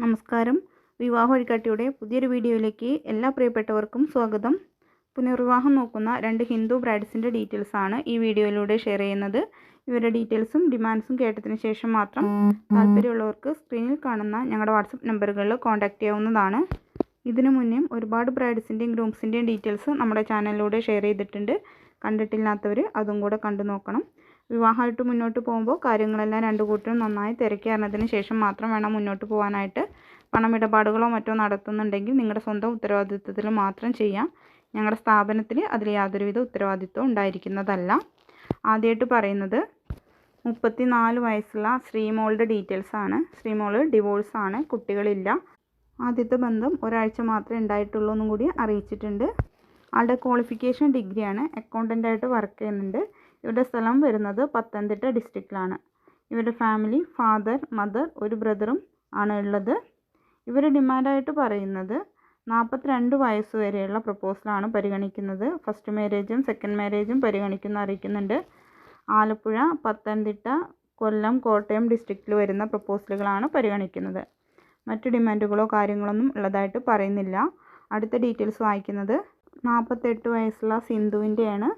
നമസ്കാരം. വിവാഹ വഴികാട്ടിയുടെ പുതിയൊരു വീഡിയോയിലേക്ക് എല്ലാ പ്രിയപ്പെട്ടവർക്കും സ്വാഗതം. പുനർവിവാഹം നോക്കുന്ന രണ്ട് ഹിന്ദു ബ്രൈഡ്സിന്റെ ഡീറ്റെയിൽസാണ് ഈ വീഡിയോയിലൂടെ ഷെയർ ചെയ്യുന്നത്. ഇവരുടെ ഡീറ്റെയിൽസും ഡിമാൻഡ്സും കേട്ടതിന് ശേഷം മാത്രം താല്പര്യമുള്ളവർക്ക് സ്ക്രീനിൽ കാണുന്ന ഞങ്ങളുടെ വാട്സപ്പ് നമ്പറുകളിൽ കോൺടാക്റ്റ് ചെയ്യാവുന്നതാണ്. ഇതിനു മുന്നേയും ഒരുപാട് ബ്രൈഡ്സിന്റെയും ഗ്രൂംസിന്റെയും ഡീറ്റെയിൽസ് നമ്മുടെ ചാനലിലൂടെ ഷെയർ ചെയ്തിട്ടുണ്ട്. കണ്ടിട്ടില്ലാത്തവർ അതും കൂടെ കണ്ടു നോക്കണം. വിവാഹമായിട്ട് മുന്നോട്ട് പോകുമ്പോൾ കാര്യങ്ങളെല്ലാം രണ്ടു കൂട്ടരും നന്നായി തിരക്കി അറിഞ്ഞതിന് ശേഷം മാത്രം വേണം മുന്നോട്ട് പോകാനായിട്ട് പണമിടപാടുകളോ മറ്റോ നടത്തുന്നുണ്ടെങ്കിൽ നിങ്ങളുടെ സ്വന്തം ഉത്തരവാദിത്വത്തിൽ മാത്രം ചെയ്യാം. ഞങ്ങളുടെ സ്ഥാപനത്തിൽ അതിൽ യാതൊരുവിധ ഉത്തരവാദിത്വം ഉണ്ടായിരിക്കുന്നതല്ല. ആദ്യമായിട്ട് പറയുന്നത് മുപ്പത്തി നാല് വയസ്സുള്ള ശ്രീമോളുടെ ഡീറ്റെയിൽസ് ആണ്. ശ്രീമോൾ ഡിവോഴ്സ് ആണ്. കുട്ടികളില്ല. ആദ്യത്തെ ബന്ധം ഒരാഴ്ച മാത്രമേ ഉണ്ടായിട്ടുള്ളൂ എന്നും കൂടി അറിയിച്ചിട്ടുണ്ട്. ആളുടെ ക്വാളിഫിക്കേഷൻ ഡിഗ്രിയാണ് അക്കൗണ്ടന്റായിട്ട് വർക്ക് ചെയ്യുന്നുണ്ട്. ഇവരുടെ സ്ഥലം വരുന്നത് പത്തനംതിട്ട ഡിസ്ട്രിക്റ്റിലാണ് ഇവരുടെ ഫാമിലി ഫാദർ മദർ ഒരു ബ്രദറും ആണ് ഉള്ളത്. ഇവർ ഡിമാൻഡായിട്ട് പറയുന്നത് നാൽപ്പത്തിരണ്ട് വയസ്സ് വരെയുള്ള പ്രപ്പോസലാണ് പരിഗണിക്കുന്നത്. ഫസ്റ്റ് മാരേജും സെക്കൻഡ് മാരേജും പരിഗണിക്കുന്ന അറിയിക്കുന്നുണ്ട്. ആലപ്പുഴ പത്തനംതിട്ട കൊല്ലം കോട്ടയം ഡിസ്ട്രിക്റ്റിൽ വരുന്ന പ്രപ്പോസലുകളാണ് പരിഗണിക്കുന്നത്. മറ്റ് ഡിമാൻഡുകളോ കാര്യങ്ങളൊന്നും ഉള്ളതായിട്ട് പറയുന്നില്ല. അടുത്ത ഡീറ്റെയിൽസ് വായിക്കുന്നത് നാൽപ്പത്തെട്ട് വയസ്സുള്ള സിന്ധുവിന്റെയാണ്.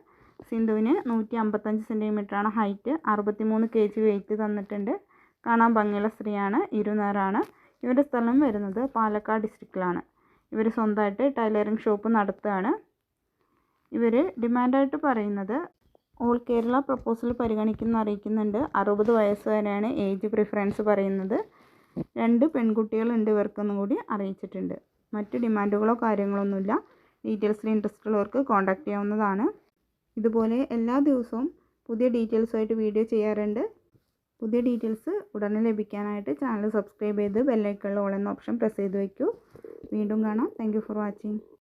സിന്ധുവിന് നൂറ്റി അമ്പത്തഞ്ച് സെന്റിമീറ്ററാണ് ഹൈറ്റ്. അറുപത്തിമൂന്ന് കെ ജി വെയിറ്റ് തന്നിട്ടുണ്ട്. കാണാൻ ഭംഗിയുള്ള സ്ത്രീയാണ്. ഇരുനേറാണ് ഇവരുടെ സ്ഥലം വരുന്നത് പാലക്കാട് ഡിസ്ട്രിക്റ്റിലാണ് ഇവർ സ്വന്തമായിട്ട് ടൈലറിംഗ് ഷോപ്പ് നടത്തുകയാണ്. ഇവർ ഡിമാൻഡായിട്ട് പറയുന്നത് ഓൾ കേരള പ്രപ്പോസൽ പരിഗണിക്കുന്ന അറിയിക്കുന്നുണ്ട്. അറുപത് വയസ്സ് വരെയാണ് ഏജ് പ്രിഫറൻസ് പറയുന്നത്. രണ്ട് പെൺകുട്ടികളുണ്ട് ഇവർക്കൊന്നും കൂടി അറിയിച്ചിട്ടുണ്ട്. മറ്റ് ഡിമാൻഡുകളോ കാര്യങ്ങളൊന്നുമില്ല. ഡീറ്റെയിൽസിൽ ഇൻട്രസ്റ്റ് ഉള്ളവർക്ക് കോൺടാക്റ്റ് ചെയ്യാവുന്നതാണ്. ഇതുപോലെ എല്ലാ ദിവസവും പുതിയ ഡീറ്റെയിൽസുമായിട്ട് വീഡിയോ ചെയ്യാറുണ്ട്. പുതിയ ഡീറ്റെയിൽസ് ഉടനെ ലഭിക്കാനായിട്ട് ചാനൽ സബ്സ്ക്രൈബ് ചെയ്ത് ബെല്ലൈക്കുള്ള ഓൾ എന്ന ഓപ്ഷൻ പ്രസ് ചെയ്ത് വയ്ക്കൂ വീണ്ടും കാണാം. Thank for watching